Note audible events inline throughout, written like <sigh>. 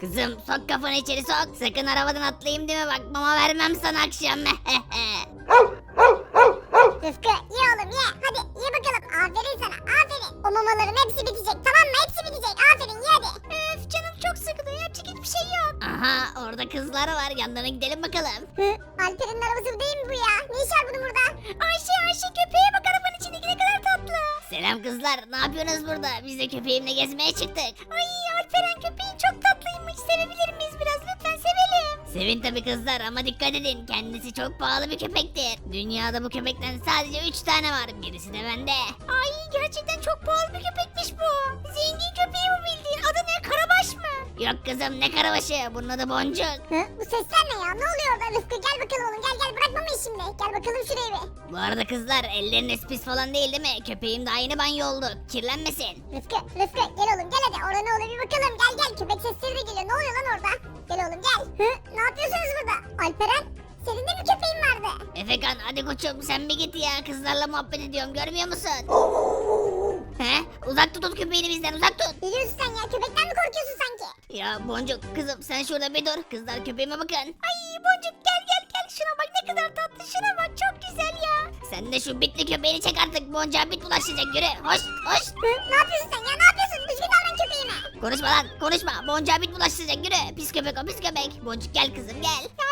Kızım sok kafanı içeri sok. Sakın arabadan atlayayım deme bak mama vermem sana akşam. <laughs> Rıfkı ye oğlum ye. Hadi ye bakalım. Aferin sana aferin. O mamaların hepsi bitecek tamam mı? Hepsi bitecek. Aferin ye hadi. Öf canım çok sıkıldı. Yapacak hiçbir şey yok. Aha orada kızlar var yanlarına gidelim bakalım. Hı, Alper'in arabası bu değil mi bu ya? Ne iş var bunun burada? Ayşe Ayşe köpeğe bak arabanın içindeki ne kadar tatlı. Selam kızlar ne yapıyorsunuz burada? Biz de köpeğimle gezmeye çıktık. Ay Alperen köpeğin çok Sevin tabi kızlar ama dikkat edin kendisi çok pahalı bir köpektir. Dünyada bu köpekten sadece 3 tane var birisi de bende. Ay gerçekten çok pahalı bir köpekmiş bu. Zengin köpeği bu Yok kızım ne karabaşı bunun adı Boncuk. Hı? Bu sesler ne ya? Ne oluyor orada Rıfkı? Gel bakalım oğlum gel gel bırakma beni şimdi. Gel bakalım şuraya bir. Bu arada kızlar elleriniz pis falan değil değil mi? Köpeğim daha yeni banyo oldu kirlenmesin. Rıfkı Rıfkı gel oğlum gel hadi. Orada ne oluyor bir bakalım. Gel gel köpek sesleri de geliyor. Ne oluyor lan orada? Gel oğlum gel. Hı? Ne yapıyorsunuz burada? Alperen senin de mi köpeğin vardı? Efekan hadi koçum sen bir git ya kızlarla muhabbet ediyorum görmüyor musun? He? Uzak tut o köpeğini bizden uzak tut. Ne diyorsun sen ya? Köpekten mi korkuyorsun sanki? Ya Boncuk kızım sen şurada bir dur. Kızlar köpeğime bakın. Ay boncuk gel gel gel. Şuna bak ne kadar tatlı. Şuna bak çok güzel ya. Sen de şu bitli köpeğini çek artık. Boncuğa bit bulaşacak yürü. Hoş hoş. Ne yapıyorsun sen ya? Ne yapıyorsun? Düzgün davran köpeğime. Konuşma lan konuşma. Boncuğa bit bulaşacak yürü. Pis köpek o pis köpek. Boncuk gel kızım gel. Ya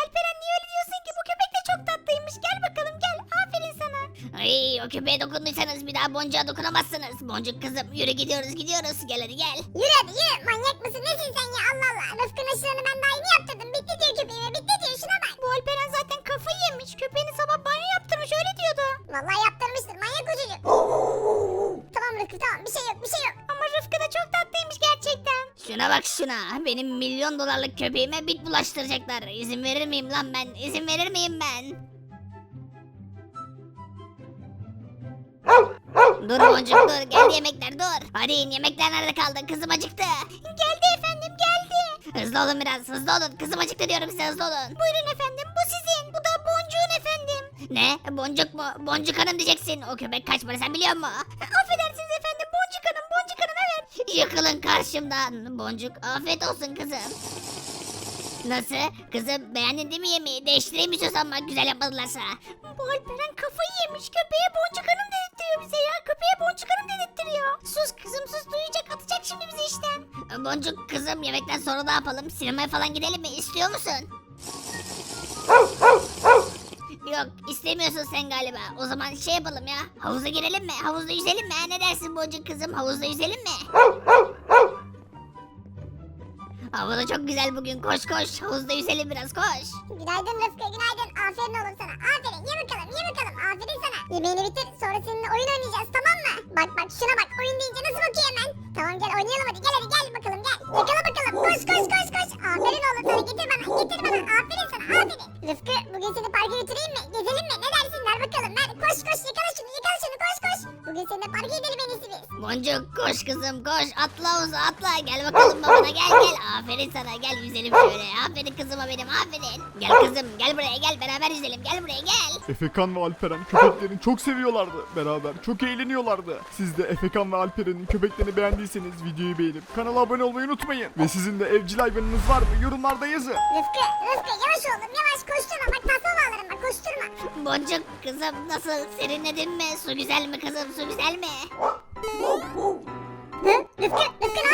Ay o köpeğe dokunduysanız bir daha boncuğa dokunamazsınız. Boncuk kızım yürü gidiyoruz gidiyoruz. Gel hadi gel. Yürü hadi yürü. Manyak mısın? Nesin sen ya? Allah Allah. Rıfkı'nın aşılarını ben daha yeni yaptırdım. Bitti diyor köpeğime. Bitti diyor. Şuna bak. Bu Alperen zaten kafayı yemiş. Köpeğini sabah banyo yaptırmış. Öyle diyordu. Vallahi yaptırmıştır. Manyak o çocuk. tamam Rıfkı tamam. Bir şey yok. Bir şey yok. Ama Rıfkı da çok tatlıymış gerçekten. Şuna bak şuna. Benim milyon dolarlık köpeğime bit bulaştıracaklar. İzin verir miyim lan ben? İzin verir miyim ben? Dur boncuk dur gel yemekler dur. Hadi in yemekler nerede kaldı kızım acıktı. Geldi efendim geldi. Hızlı olun biraz hızlı olun kızım acıktı diyorum size hızlı olun. Buyurun efendim. Bu sizin. Bu da boncuğun efendim. Ne boncuk mu? Boncuk hanım diyeceksin. O köpek kaç para sen biliyor musun? Affedersiniz efendim. Boncuk hanım. Boncuk hanım evet. Yıkılın karşımdan. Boncuk afiyet olsun kızım. Nasıl? Kızım beğendin değil mi yemeği? Değiştireyim istiyorsan bak güzel yapmadılarsa. Bu Alperen kafayı yemiş. Köpeğe boncuk hanım dedirtiyor bize ya. Köpeğe boncuk hanım dedirtiyor. Sus kızım sus duyacak atacak şimdi bizi işten. Boncuk kızım yemekten sonra ne yapalım? Sinemaya falan gidelim mi? İstiyor musun? Yok istemiyorsun sen galiba. O zaman şey yapalım ya. Havuza girelim mi? Havuzda yüzelim mi? Ha, Ne dersin Boncuk kızım? Havuzda yüzelim mi? Hava da çok güzel bugün. Koş koş. Havuzda yüzelim biraz koş. Günaydın Rıfkı günaydın. Aferin oğlum sana. Aferin ye bakalım ye bakalım. Aferin sana. Yemeğini bitir sonra seninle oyun oynayacağız tamam mı? Bak bak şuna bak oyun deyince nasıl bakıyor hemen. Tamam gel oynayalım hadi gel hadi gel bakalım gel. Yakala bakalım koş koş koş koş. Aferin oğlum sana getir bana getir bana. Aferin sana aferin. Rıfkı bugün seni parka götüreyim mi? Boncuk koş kızım koş. Atla havuza atla. Gel bakalım babana gel gel. Aferin sana gel yüzelim şöyle. Aferin kızıma benim aferin. Gel kızım gel buraya gel beraber yüzelim. Gel buraya gel. Efekan ve Alperen köpeklerini çok seviyorlardı beraber. Çok eğleniyorlardı. Siz de Efekan ve Alperen'in köpeklerini beğendiyseniz videoyu beğenip kanala abone olmayı unutmayın. Ve sizin de evcil hayvanınız var mı? Yorumlarda yazın. Rıfkı Rıfkı yavaş oğlum yavaş koşturma bak tasma bağlarım bak koşturma. Boncuk kızım nasıl serinledin mi? Su güzel mi kızım su güzel mi? Hı? Rıfkı?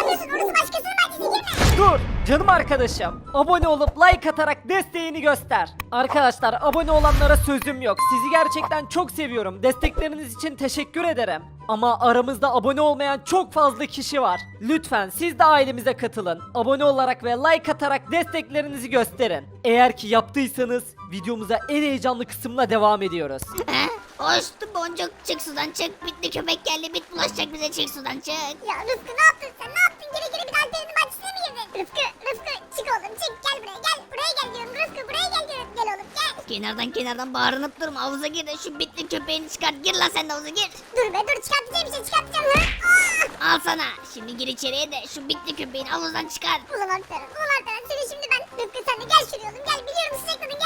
Orası başkasının bahçesi girme. Dur canım arkadaşım. Abone olup like atarak desteğini göster. Arkadaşlar abone olanlara sözüm yok. Sizi gerçekten çok seviyorum. Destekleriniz için teşekkür ederim. Ama aramızda abone olmayan çok fazla kişi var. Lütfen siz de ailemize katılın. Abone olarak ve like atarak desteklerinizi gösterin. Eğer ki yaptıysanız videomuza en heyecanlı kısımla devam ediyoruz. Hoştu boncuk çık sudan çık. Bitti köpek geldi bit bulaşacak bize çık sudan çık. Ya Rıfkı ne yaptın sen? Ne yaptın? Geri geri bir daha Alperen'in bahçesine mi girdin? Rıfkı, Rıfkı çık oğlum çık gel buraya gel. Buraya gel diyorum Rıfkı buraya gel diyorum. Gel oğlum gel. Kenardan kenardan bağırınıp durma havuza gir de şu bitli köpeğini çıkart. Gir lan sen de havuza gir. Dur be dur çıkartacağım bir şey çıkartacağım. Hı? Aa! Al sana. Şimdi gir içeriye de şu bitli köpeğini havuzdan çıkar. Ulan Alperen, ulan Alperen seni şimdi ben. Rıfkı sen de gel şuraya oğlum gel. Biliyorum sıcakladın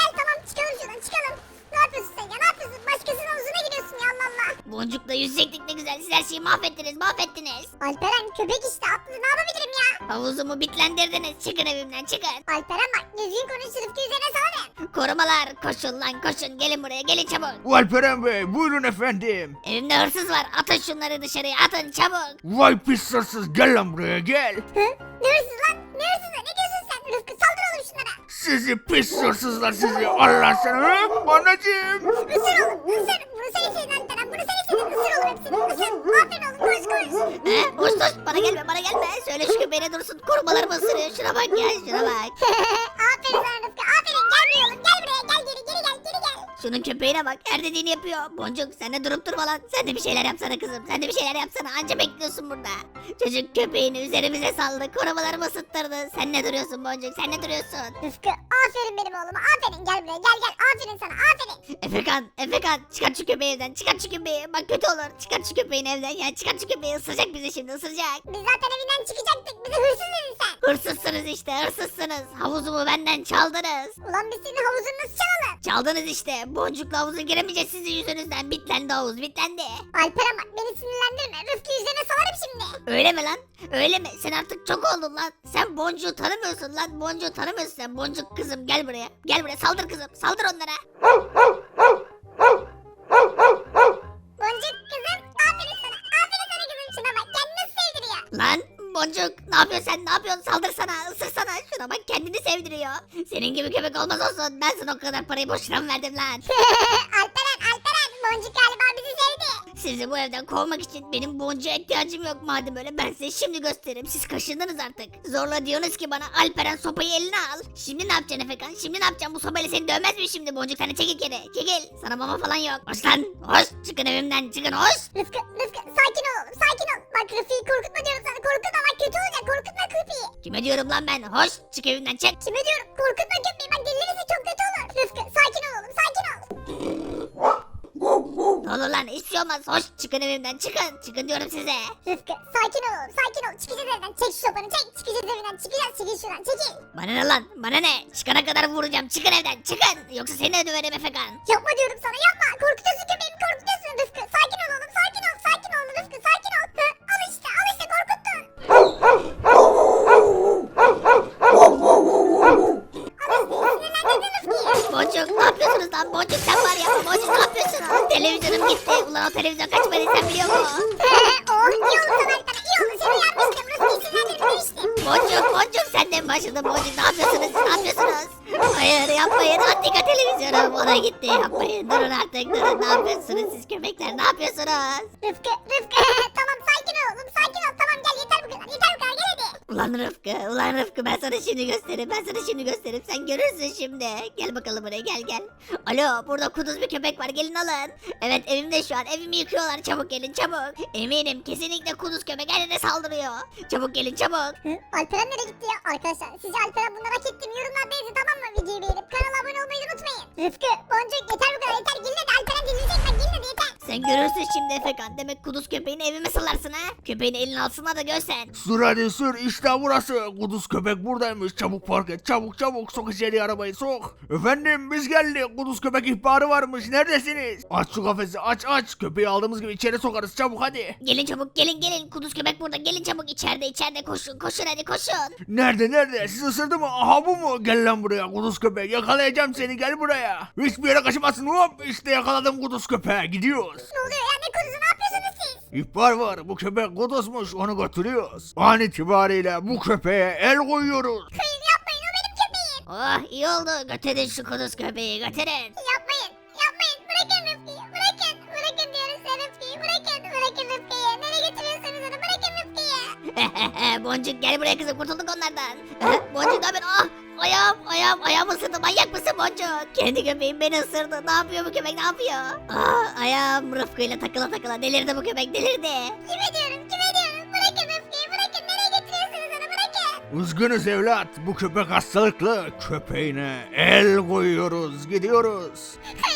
Boncukla yüzecektik ne güzel. Siz her şeyi mahvettiniz mahvettiniz. Alperen köpek işte atlı ne yapabilirim ya? Havuzumu bitlendirdiniz. Çıkın evimden çıkın. Alperen bak düzgün konuş Rıfkı üzerine salarım. Korumalar koşun lan koşun. Gelin buraya gelin çabuk. Alperen Bey buyurun efendim. Evimde hırsız var. Atın şunları dışarıya atın çabuk. Vay pis hırsız gel lan buraya gel. Hı? Ne hırsız lan? Ne hırsızı? Ne diyorsun sen? Rıfkı saldır oğlum şunlara. Sizi pis hırsızlar sizi. Allah sana. Hı? Anneciğim. Isır oğlum ısır. Bunu sen istedin Alperen. Bunu sen istedin. Isır oğlum hepsini. Isır. Aferin oğlum koş koş. He? Hoş hoş bana gelme bana gelme. Söyle şu köpeğine dursun. Korumalarımı ısırıyor. Şuna bak ya şuna bak. <laughs> Şunun köpeğine bak. Her dediğini yapıyor. Boncuk sen de durup durma lan. Sen de bir şeyler yapsana kızım. Sen de bir şeyler yapsana. Anca bekliyorsun burada. Çocuk köpeğini üzerimize saldı. Korumalarımı ısıttırdı. Sen ne duruyorsun Boncuk? Sen ne duruyorsun? Rıfkı aferin benim oğluma. Aferin. Gel buraya. Gel gel. Aferin sana. Aferin. Efekan, Efekan çıkar şu köpeği evden. Çıkar şu köpeği. Bak kötü olur. Çıkar şu köpeğin evden ya. Çıkar şu köpeği. Isıracak bizi şimdi ısıracak. Biz zaten evinden çıkacaktık. Bize hırsız dedin sen. Hırsızsınız işte hırsızsınız. Havuzumu benden çaldınız. Ulan biz senin havuzunu nasıl çalalım? Çaldınız işte. Boncukla havuza giremeyeceğiz sizin yüzünüzden. Bitlendi havuz bitlendi. Alperen bak beni sinirlendirme. Rıfkı yüzüne salarım şimdi. Öyle mi lan? Öyle mi? Sen artık çok oldun lan. Sen boncuğu tanımıyorsun lan. Boncuğu tanımıyorsun sen. Boncuk kızım gel buraya. Gel buraya saldır kızım. Saldır onlara. Boncuk kızım. Aferin sana. Aferin sana kızım. Şuna bak. Kendini nasıl sevdiriyor. Lan boncuk ne yapıyorsun sen? Ne yapıyorsun? Saldırsana. Isırsana. Şuna bak kendini sevdiriyor. Senin gibi köpek olmaz olsun. Ben sana o kadar parayı boşuna mı verdim lan? <laughs> Alperen Alperen. Boncuk galiba bizi sevdi. Sizi bu evden kovmak için benim boncuğa ihtiyacım yok madem öyle ben size şimdi gösteririm siz kaşındınız artık. Zorla diyorsunuz ki bana Alperen sopayı eline al. Şimdi ne yapacaksın Efekan şimdi ne yapacaksın bu sopayla seni dövmez mi şimdi boncuk hani çekil geri çekil. Sana mama falan yok. Hoş lan hoş çıkın evimden çıkın hoş. Rıfkı Rıfkı sakin ol sakin Kime diyorum lan ben hoş çık evimden çık. Kime diyorum korkutma köpeği bak delirse çok kötü olur. Rıfkı sakin ol oğlum sakin ol. Ne olur lan hiçbir şey olmaz hoş çıkın evimden çıkın çıkın diyorum size. Rıfkı sakin ol oğlum sakin ol. Çıkacağız evden çek şu sopanı çek. Çıkacağız evden çıkacağız çekil şuradan çekil. Bana ne lan bana ne çıkana kadar vuracağım çıkın evden çıkın. Yoksa seni de döverim Efekan. Yapma diyorum sana yapma. Korkutuyorsun köpeğimi o televizyon kaç parayı sen biliyor musun? <laughs> oh iyi oldu sana Alperen iyi oldu. Seni uyarmıştım. Rıfkı'yı sinirlendirmemiştim. Boncuk Boncuk sen de başladın Boncuk ne yapıyorsunuz ne yapıyorsunuz? Hayır yapmayın Antika televizyonum ona gitti yapmayın durun artık durun ne yapıyorsunuz siz köpekler ne yapıyorsunuz? Rıfkı Rıfkı Ulan Rıfkı ulan Rıfkı ben sana şimdi gösteririm ben sana şimdi gösteririm sen görürsün şimdi. Gel bakalım buraya gel gel. Alo burada kuduz bir köpek var gelin alın. Evet evimde şu an evimi yıkıyorlar çabuk gelin çabuk. Eminim kesinlikle kuduz köpek yere saldırıyor. Çabuk gelin çabuk. Alperen nereye gitti ya? Arkadaşlar sizce Alperen bunu merak ettim. Yorumlarda yazın tamam mı? Videoyu beğenip kanala abone olmayı unutmayın. Rıfkı, Boncuk yeter bu kadar yeter. Gelin hadi Alperen dinleyecek bak gelin hadi yeter. Sen görürsün şimdi Efekan. Demek kuduz köpeğini evime salarsın ha. Köpeğini eline alsınlar da görsen. Sür hadi sür işte burası. Kuduz köpek buradaymış. Çabuk park et çabuk çabuk sok içeri arabayı sok. Efendim biz geldik. Kuduz köpek ihbarı varmış. Neredesiniz? Aç şu kafesi aç aç. Köpeği aldığımız gibi içeri sokarız çabuk hadi. Gelin çabuk gelin gelin. Kuduz köpek burada. Gelin çabuk içeride içeride koşun koşun hadi koşun. Nerede nerede? Siz ısırdı mı? Aha bu mu? Gel lan buraya kuduz köpek. Yakalayacağım seni gel buraya. Hiçbir yere kaçamazsın. Hop işte yakaladım kuduz köpeği. Gidiyoruz. Ne oluyor ya? Ne kurusu ne yapıyorsunuz siz? İhbar var. Bu köpek kuduzmuş. Onu götürüyoruz. An itibariyle bu köpeğe el koyuyoruz. Hayır yapmayın o benim köpeğim. Oh iyi oldu. Götürün şu kuduz köpeği götürün. Yapmayın. <laughs> Boncuk gel buraya kızım kurtulduk onlardan. <laughs> Boncuk ne haber? Ah ayağım ayağım ayağım ısırdı manyak mısın Boncuk? Kendi köpeğim beni ısırdı. Ne yapıyor bu köpek ne yapıyor? Ah ayağım Rıfkı'yla takıla takıla delirdi bu köpek delirdi. Kime diyorum? Kime diyorum? Bırakın Rıfkı'yı. Bırakın. Nereye götürüyorsunuz onu? Bırakın. Üzgünüz evlat. Bu köpek hastalıklı. Köpeğine el koyuyoruz. Gidiyoruz. <laughs>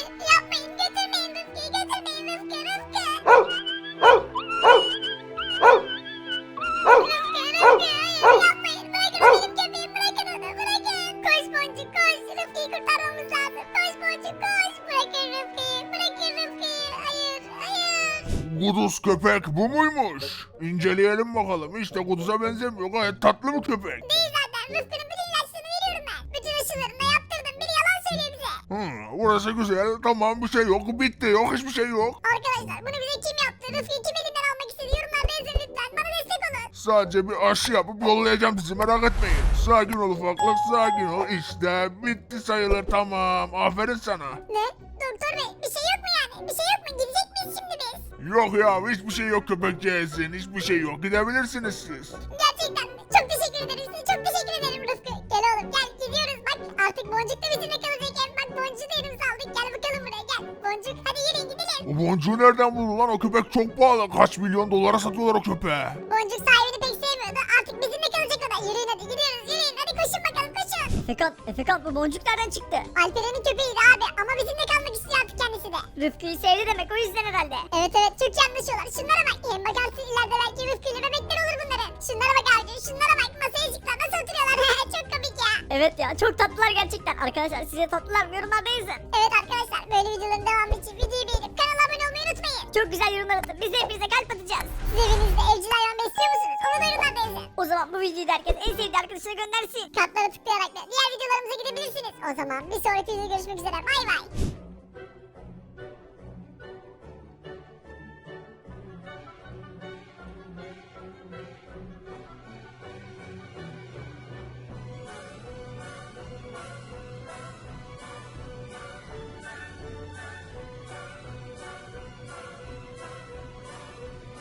Kuduz köpek bu muymuş? İnceleyelim bakalım. İşte kuduza benzemiyor. Gayet tatlı bir köpek. Değil zaten. Rıfkı'nın bütün ilaçlarını veriyorum ben. Bütün aşılarını da yaptırdım. Biri yalan söylüyor bize. Hmm, burası güzel. Tamam bir şey yok. Bitti. Yok hiçbir şey yok. Arkadaşlar bunu bize kim yaptı? Rıfkı'yı kim elinden almak istedi? Yorumlarda yazın lütfen. Bana destek olun. Sadece bir aşı yapıp yollayacağım sizi merak etmeyin. Sakin ol ufaklık sakin ol. İşte bitti sayılır tamam. Aferin sana. Ne? Doktor bey bir şey yok mu yani? Bir şey yok mu? Gidecek miyiz şimdi biz? Yok ya hiçbir şey yok köpekçeğizin. Hiçbir şey yok. Gidebilirsiniz siz. Gerçekten mi? Çok teşekkür ederim size. Çok teşekkür ederim Rıfkı. Gel oğlum gel gidiyoruz. Bak artık Boncuk da bizimle kalacak. Hem bak Boncuk'u da elimize aldık. Gel bakalım buraya gel. Boncuk hadi yürüyün gidelim. O boncuğu nereden buldun lan? O köpek çok pahalı. Kaç milyon dolara satıyorlar o köpeği. Boncuk sahibini pek sevmiyordu. Artık bizimle kalacak o da. Yürüyün hadi gidiyoruz yürüyün. Hadi koşun bakalım koşun. Efekan, Efekan bu boncuk nereden çıktı? Alperen'in köpeğiydi abi ama bizimle kalmak istiyor artık kendisi de. Rıfkı'yı sevdi demek o yüzden herhalde. Evet evet çok iyi anlaşıyorlar. Şunlara bak. Hem bakarsın ileride belki Rıfkı ile bebekler olur bunların. Şunlara bak abi. Şunlara bak. Masaya çıktılar. Nasıl oturuyorlar? <laughs> çok komik ya. Evet ya çok tatlılar gerçekten. Arkadaşlar size tatlılar mı yorumlarda yazın. Evet arkadaşlar böyle videoların devamı için videoyu beğenip kanala abone olmayı unutmayın. Çok güzel yorumlar atın. Biz de hepinize kalp atacağız. Siz evinizde evcil hayvan besliyor musunuz? Onu da yorumlarda yazın. O zaman bu videoyu da herkes en sevdiği arkadaşına göndersin. Kartlara tıklayarak da diğer videolarımıza gidebilirsiniz. O zaman bir sonraki videoda görüşmek üzere. Bay bay.